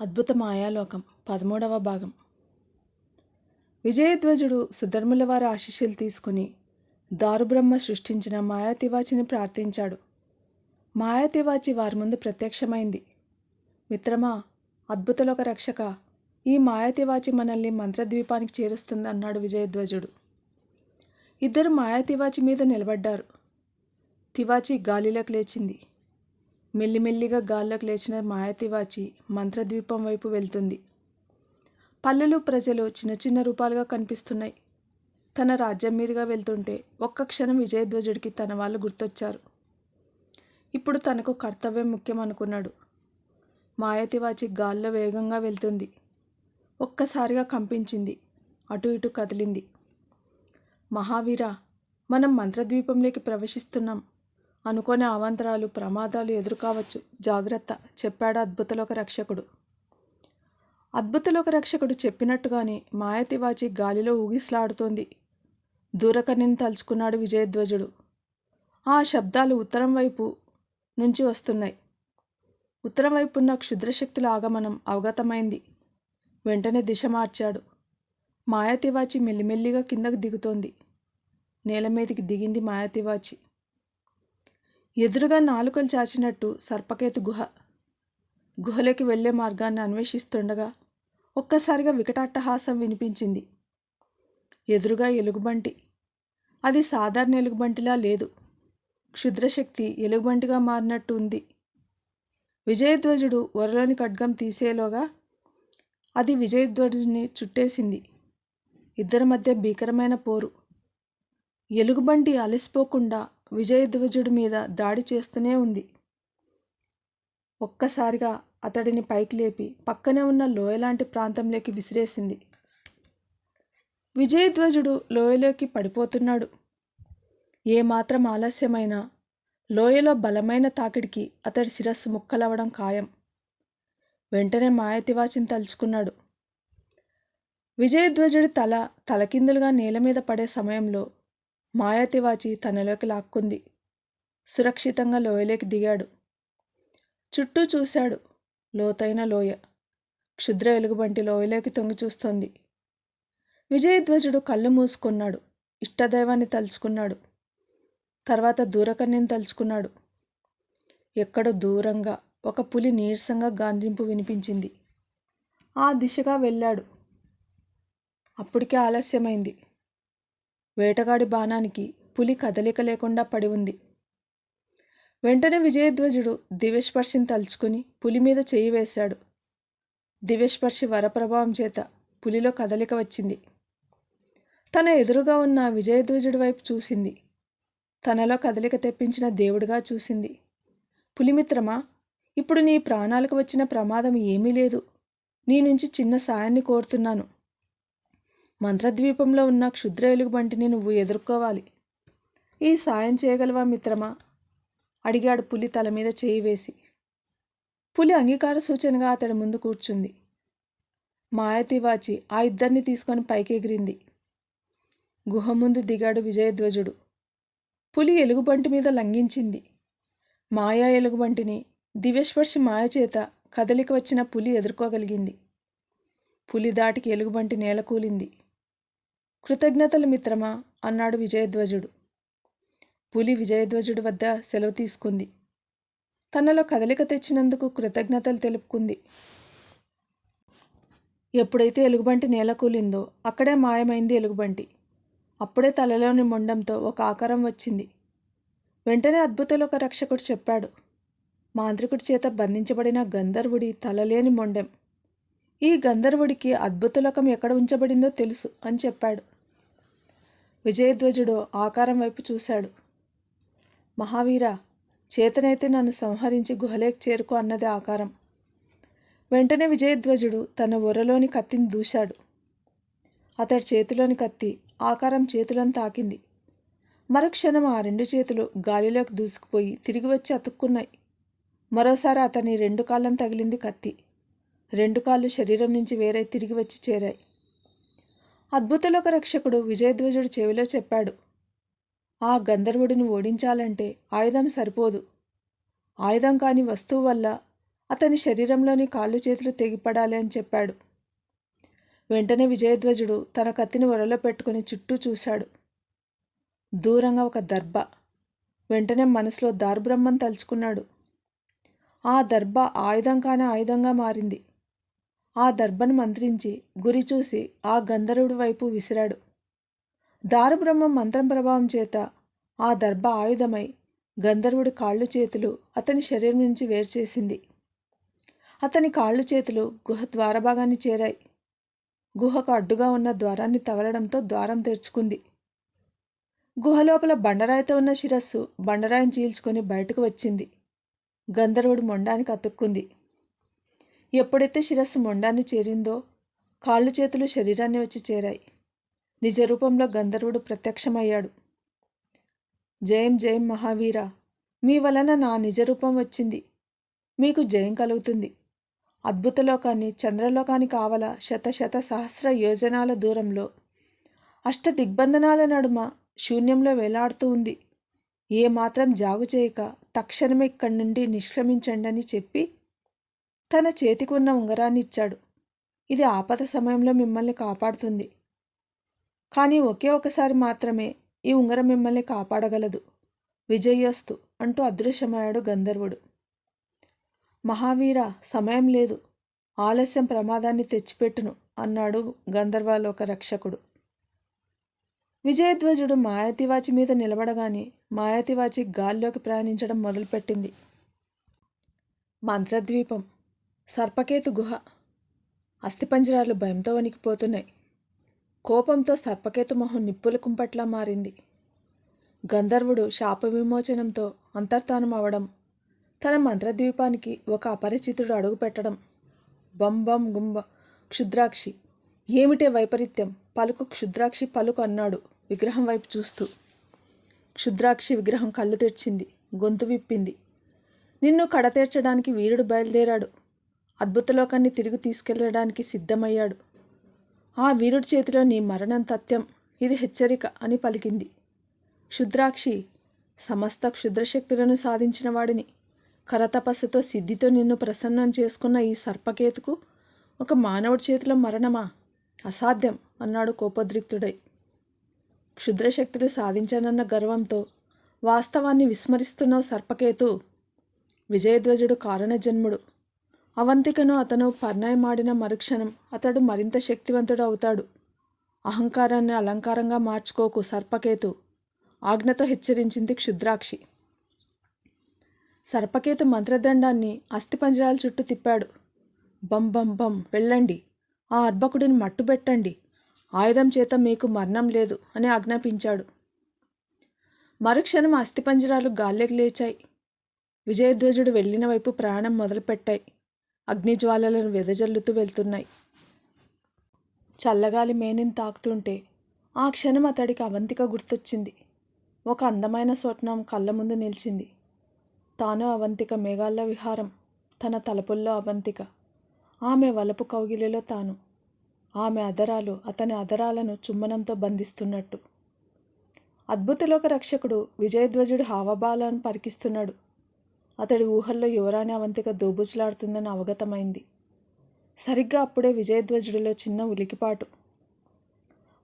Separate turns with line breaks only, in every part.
అద్భుత మాయాలోకం పదమూడవ భాగం. విజయధ్వజుడు సుధర్ముల వారి ఆశీస్సులు తీసుకుని దారుబ్రహ్మ సృష్టించిన మాయాతివాచిని ప్రార్థించాడు. మాయాతివాచి వారి ముందు ప్రత్యక్షమైంది. మిత్రమా అద్భుతలోక రక్షక ఈ మాయాతివాచి మనల్ని మంత్రద్వీపానికి చేరుస్తుంది అన్నాడు విజయధ్వజుడు. ఇద్దరు మాయాతివాచి మీద నిలబడ్డారు. తివాచి గాలిలోకి లేచింది. మెల్లిమెల్లిగా గాల్లోకి లేచిన మాయాతివాచి మంత్రద్వీపం వైపు వెళ్తుంది. పల్లెలు ప్రజలు చిన్న చిన్న రూపాలుగా కనిపిస్తున్నాయి. తన రాజ్యం మీదుగా వెళ్తుంటే ఒక్క క్షణం విజయధ్వజుడికి తన వాళ్ళు గుర్తొచ్చారు. ఇప్పుడు తనకు కర్తవ్యం ముఖ్యం అనుకున్నాడు. మాయతివాచి గాల్లో వేగంగా వెళ్తుంది. ఒక్కసారిగా కంపించింది. అటు ఇటు కదిలింది. మహావీర మనం మంత్రద్వీపంలోకి ప్రవేశిస్తున్నాం. అనుకోని అవాంతరాలు ప్రమాదాలు ఎదురుకావచ్చు. జాగ్రత్త. చెప్పాడు అద్భుతలోక రక్షకుడు. అద్భుతలోక రక్షకుడు చెప్పినట్టుగానే మాయతివాచి గాలిలో ఊగిసలాడుతోంది. దూరకన్నిని తలుచుకున్నాడు విజయధ్వజుడు. ఆ శబ్దాలు ఉత్తరం వైపు నుంచి వస్తున్నాయి. ఉత్తరం వైపు ఉన్న క్షుద్రశక్తుల ఆగమనం అవగతమైంది. వెంటనే దిశ మార్చాడు. మాయాతివాచి మెల్లిమెల్లిగా కిందకు దిగుతోంది. నేల మీదకి దిగింది మాయాతివాచి ఎదురుగా నాలుకలు చాచినట్టు సర్పకేతు గుహ. గుహలోకి వెళ్ళే మార్గాన్ని అన్వేషిస్తుండగా ఒక్కసారిగా వికటాట్టహాసం వినిపించింది. ఎదురుగా ఎలుగుబంటి. అది సాధారణ ఎలుగుబంటిలా లేదు. క్షుద్రశక్తి ఎలుగుబంటిగా మారినట్టు ఉంది. విజయధ్వజుడు వరలోని ఖడ్గం తీసేలోగా అది విజయధ్వజుని చుట్టేసింది. ఇద్దరి మధ్య భీకరమైన పోరు. ఎలుగుబంటి అలసిపోకుండా విజయధ్వజుడి మీద దాడి చేస్తూనే ఉంది. ఒక్కసారిగా అతడిని పైకి లేపి పక్కనే ఉన్న లోయలాంటి ప్రాంతంలోకి విసిరేసింది. విజయధ్వజుడు లోయలోకి పడిపోతున్నాడు. ఏమాత్రం ఆలస్యమైనా లోయలో బలమైన తాకిడికి అతడి శిరస్సు ముక్కలవడం ఖాయం. వెంటనే మాయతివాచిని తలుచుకున్నాడు. విజయధ్వజుడి తల తలకిందులుగా నేల మీద పడే సమయంలో మాయాతివాచి తనలోకి లాక్కుంది. సురక్షితంగా లోయలోకి దిగాడు. చుట్టూ చూశాడు లోతైన లోయ. క్షుద్ర ఎలుగుబంటి లోయలోకి తొంగి చూస్తోంది. విజయధ్వజుడు కళ్ళు మూసుకున్నాడు. ఇష్టదైవాన్ని తలుచుకున్నాడు. తర్వాత దూరకన్యని తలుచుకున్నాడు. ఎక్కడో దూరంగా ఒక పులి నీరసంగా గాండ్రింపు వినిపించింది. ఆ దిశగా వెళ్ళాడు. అప్పటికే ఆలస్యమైంది. వేటగాడి బాణానికి పులి కదలిక లేకుండా పడి ఉంది. వెంటనే విజయధ్వజుడు దివ్యస్పర్శిని తలుచుకుని పులి మీద చేయి వేశాడు. దివ్యస్పర్శి వరప్రభావం చేత పులిలో కదలిక వచ్చింది. తన ఎదురుగా ఉన్న విజయధ్వజుడి వైపు చూసింది. తనలో కదలిక తెప్పించిన దేవుడిగా చూసింది. పులిమిత్రమా ఇప్పుడు నీ ప్రాణాలకు వచ్చిన ప్రమాదం ఏమీ లేదు. నీ నుంచి చిన్న సాయాన్ని కోరుతున్నాను. మంత్రద్వీపంలో ఉన్న క్షుద్ర ఎలుగుబంటిని నువ్వు ఎదుర్కోవాలి. ఈ సాయం చేయగలవా మిత్రమా? అడిగాడు పులి తల మీద చేయి వేసి. పులి అంగీకార సూచనగా అతడి ముందు కూర్చుంది. మాయతివాచి ఆ ఇద్దరిని తీసుకొని పైకెగిరింది. గుహ ముందు దిగాడు విజయధ్వజుడు. పులి ఎలుగుబంటి మీద లంఘించింది. మాయా ఎలుగుబంటిని దివ్యస్పర్శి మాయ చేత కదలిక వచ్చిన పులి ఎదుర్కోగలిగింది. పులి దాటికి ఎలుగుబంటి నేలకూలింది. కృతజ్ఞతలు మిత్రమా? అన్నాడు విజయధ్వజుడు. పులి విజయధ్వజుడి వద్ద సెలవు తీసుకుంది. తనలో కదలిక తెచ్చినందుకు కృతజ్ఞతలు తెలుపుకుంది. ఎప్పుడైతే ఎలుగుబంటి నేల కూలిందో అక్కడే మాయమైంది ఎలుగుబంటి. అప్పుడే తలలోని మొండంతో ఒక ఆకారం వచ్చింది. వెంటనే అద్భుతలోక రక్షకుడు చెప్పాడు. మాంత్రికుడి చేత బంధించబడిన గంధర్వుడి తలలేని మొండెం. ఈ గంధర్వుడికి అద్భుతలోకం ఎక్కడ ఉంచబడిందో తెలుసు అని చెప్పాడు. విజయధ్వజుడు ఆకారం వైపు చూశాడు. మహావీర చేతనైతే నన్ను సంహరించి గుహలేకి చేరుకో అన్నది ఆకారం. వెంటనే విజయధ్వజుడు తన ఒరలోని కత్తిని దూశాడు. అతడి చేతిలోని కత్తి ఆకారం చేతులను తాకింది. మరుక్షణం ఆ రెండు చేతులు గాలిలోకి దూసుకుపోయి తిరిగి వచ్చి అతుక్కున్నాయి. మరోసారి అతని రెండు కాళ్ళను తగిలింది కత్తి. రెండు కాళ్ళు శరీరం నుంచి వేరే తిరిగి వచ్చి చేరాయి. అద్భుతలోక రక్షకుడు విజయధ్వజుడు చెవిలో చెప్పాడు. ఆ గంధర్వుడిని ఓడించాలంటే ఆయుధం సరిపోదు. ఆయుధం కాని వస్తువు వల్ల అతని శరీరంలోని కాళ్ళు చేతులు తెగిపడాలి అని చెప్పాడు. వెంటనే విజయధ్వజుడు తన కత్తిని ఒరలో పెట్టుకుని చుట్టూ చూశాడు. దూరంగా ఒక దర్భ. వెంటనే మనసులో దారుబ్రహ్మం తలుచుకున్నాడు. ఆ దర్భ ఆయుధం కాని ఆయుధంగా మారింది. ఆ దర్భను మంత్రించి గురి చూసి ఆ గంధర్వుడి వైపు విసిరాడు. దారుబ్రహ్మ మంత్రం ప్రభావం చేత ఆ దర్భ ఆయుధమై గంధర్వుడి కాళ్ళు చేతులు అతని శరీరం నుంచి వేరు చేసింది. అతని కాళ్ళు చేతులు గుహ ద్వారభాగాన్ని చేరాయి. గుహకు అడ్డుగా ఉన్న ద్వారాన్ని తగలడంతో ద్వారం తెరుచుకుంది. గుహ లోపల బండరాయితో ఉన్న శిరస్సు బండరాయిని చీల్చుకొని బయటకు వచ్చింది. గంధర్వుడు మొండానికి అతుక్కుంది. ఎప్పుడైతే శిరస్సు మొండాన్ని చేరిందో కాళ్ళు చేతులు శరీరాన్ని వచ్చి చేరాయి. నిజ రూపంలో గంధర్వుడు ప్రత్యక్షమయ్యాడు. జయం జయం మహావీర మీ వలన నా నిజ రూపం వచ్చింది. మీకు జయం కలుగుతుంది. అద్భుతలోకాన్ని చంద్రలోకాన్ని కావల శత శత సహస్ర యోజనాల దూరంలో అష్ట దిగ్బంధనాల నడుమ శూన్యంలో వేలాడుతూ ఉంది. ఏ మాత్రం జాగు చేయక తక్షణమే ఇక్కడి నుండి నిష్క్రమించండి అని చెప్పి తన చేతికి ఉన్న ఉంగరాన్ని ఇచ్చాడు ఇది ఆపద సమయంలో మిమ్మల్ని కాపాడుతుంది. కానీ ఒకే ఒకసారి మాత్రమే ఈ ఉంగరం మిమ్మల్ని కాపాడగలదు. విజయోస్తు అంటూ అదృశ్యమయ్యాడు గంధర్వుడు. మహావీర సమయం లేదు. ఆలస్యం ప్రమాదాన్ని తెచ్చిపెట్టును అన్నాడు గంధర్వలోక రక్షకుడు. విజయధ్వజుడు మాయాతివాచి మీద నిలబడగానే మాయాతివాచి గాల్లోకి ప్రయాణించడం మొదలుపెట్టింది. మంత్రద్వీపం సర్పకేతు గుహ. అస్థిపంజరాలు భయంతో వణికిపోతున్నాయి. కోపంతో సర్పకేతు మొహం నిప్పుల కుంపట్లా మారింది. గంధర్వుడు శాప విమోచనంతో అంతర్ధానం అవడం తన మంత్రద్వీపానికి ఒక అపరిచితుడు అడుగుపెట్టడం బం బం గుంబ క్షుద్రాక్షి. ఏమిటే వైపరీత్యం? పలుకు క్షుద్రాక్షి పలుకు అన్నాడు విగ్రహం వైపు చూస్తూ. క్షుద్రాక్షి విగ్రహం కళ్ళు తెరిచింది గొంతు విప్పింది. నిన్ను కడతీర్చడానికి వీరుడు బయలుదేరాడు. అద్భుతలోకాన్ని తిరిగి తీసుకెళ్ళడానికి సిద్ధమయ్యాడు. ఆ వీరుడి చేతిలో నీ మరణం తథ్యం ఇది హెచ్చరిక అని పలికింది. క్షుద్రాక్షి సమస్త క్షుద్రశక్తులను సాధించిన వాడిని. కరతపస్సుతో సిద్ధితో నిన్ను ప్రసన్నం చేసుకున్న ఈ సర్పకేతుకు ఒక మానవుడి చేతిలో మరణమా? అసాధ్యం అన్నాడు కోపోద్రిక్తుడై. క్షుద్రశక్తులు సాధించానన్న గర్వంతో వాస్తవాన్ని విస్మరిస్తున్నావు సర్పకేతు. విజయధ్వజుడు కారణజన్ముడు. అవంతికను అతను పర్ణయమాడిన మరుక్షణం అతడు మరింత శక్తివంతుడు అవుతాడు. అహంకారాన్ని అలంకారంగా మార్చుకోకు సర్పకేతు. ఆజ్ఞతో హెచ్చరించింది క్షుద్రాక్షి. సర్పకేతు మంత్రదండాన్ని అస్థిపంజరాల చుట్టూ తిప్పాడు. బం బం బం వెళ్ళండి. ఆ అర్భకుడిని మట్టుబెట్టండి. ఆయుధం చేత మీకు మరణం లేదు అని ఆజ్ఞాపించాడు. మరుక్షణం అస్థిపంజరాలు గాల్లోకి లేచాయి. విజయధ్వజుడు వెళ్ళిన వైపు ప్రయాణం మొదలుపెట్టాయి. అగ్నిజ్వాలలను వెదజల్లుతూ వెళ్తున్నాయి. చల్లగాలి మేనిని తాకుతుంటే ఆ క్షణం అతడికి అవంతిక గుర్తొచ్చింది. ఒక అందమైన స్వప్నం కళ్ళ ముందు నిలిచింది. తాను అవంతిక మేఘాల్లో విహారం తన తలపుల్లో అవంతిక. ఆమె వలపు కౌగిలిలో తాను. ఆమె అదరాలు అతని అదరాలను చుమ్మనంతో బంధిస్తున్నట్టు. అద్భుతలోక రక్షకుడు విజయధ్వజుడు హావభాలను పరికిస్తున్నాడు. అతడి ఊహల్లో యువరాణి అవంతిక దోబుచులాడుతుందని అవగతమైంది. సరిగ్గా అప్పుడే విజయధ్వజుడిలో చిన్న ఉలికిపాటు.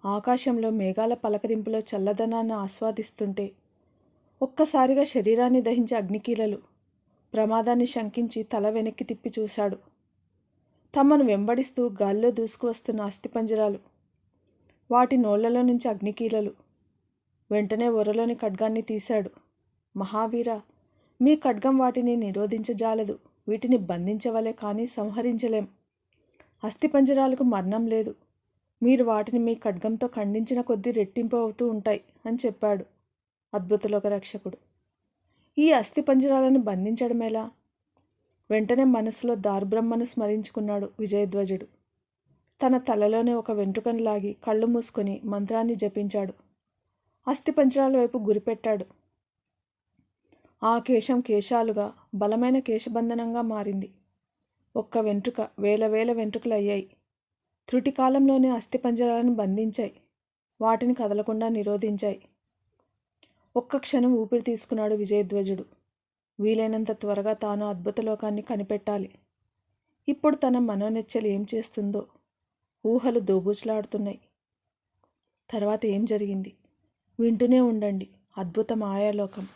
ఆకాశంలో మేఘాల పలకరింపులో చల్లదనాన్ని ఆస్వాదిస్తుంటే ఒక్కసారిగా శరీరాన్ని దహించే అగ్నికీలలు ప్రమాదాన్ని శంకించి తల వెనక్కి తిప్పి చూశాడు. తమను వెంబడిస్తూ గాల్లో దూసుకువస్తున్న అస్థిపంజరాలు వాటి నోళ్ళలో నుంచి అగ్నికీలలు వెంటనే ఒరలోని ఖడ్గాన్ని తీశాడు. మహావీర మీ ఖడ్గం వాటిని నిరోధించజాలదు. వీటిని బంధించవలే కానీ సంహరించలేం. అస్థిపంజరాలకు మరణం లేదు. మీరు వాటిని మీ ఖడ్గంతో ఖండించిన కొద్దీ రెట్టింపు అవుతూ ఉంటాయి అని చెప్పాడు అద్భుతలోక రక్షకుడు. ఈ అస్థిపంజరాలను బంధించడమేలా వెంటనే మనసులో దార్బ్రహ్మను స్మరించుకున్నాడు విజయధ్వజుడు. తన తలలోనే ఒక వెంట్రుకను లాగి కళ్ళు మూసుకొని మంత్రాన్ని జపించాడు. అస్థిపంజరాల వైపు గురిపెట్టాడు. ఆ కేశం కేశాలుగా బలమైన కేశబంధనంగా మారింది. ఒక్క వెంట్రుక వేల వేల వెంట్రుకలు అయ్యాయి త్రుటికాలంలోనే అస్థిపంజరాలను బంధించాయి. వాటిని కదలకుండా నిరోధించాయి. ఒక్క క్షణం ఊపిరి తీసుకున్నాడు విజయధ్వజుడు. వీలైనంత త్వరగా తాను అద్భుత లోకాన్ని కనిపెట్టాలి. ఇప్పుడు తన మనోనెచ్చలు ఏం చేస్తుందో. ఊహలు దోబూచులాడుతున్నాయి. తర్వాత ఏం జరిగింది? వింటూనే ఉండండి. అద్భుత మాయాలోకం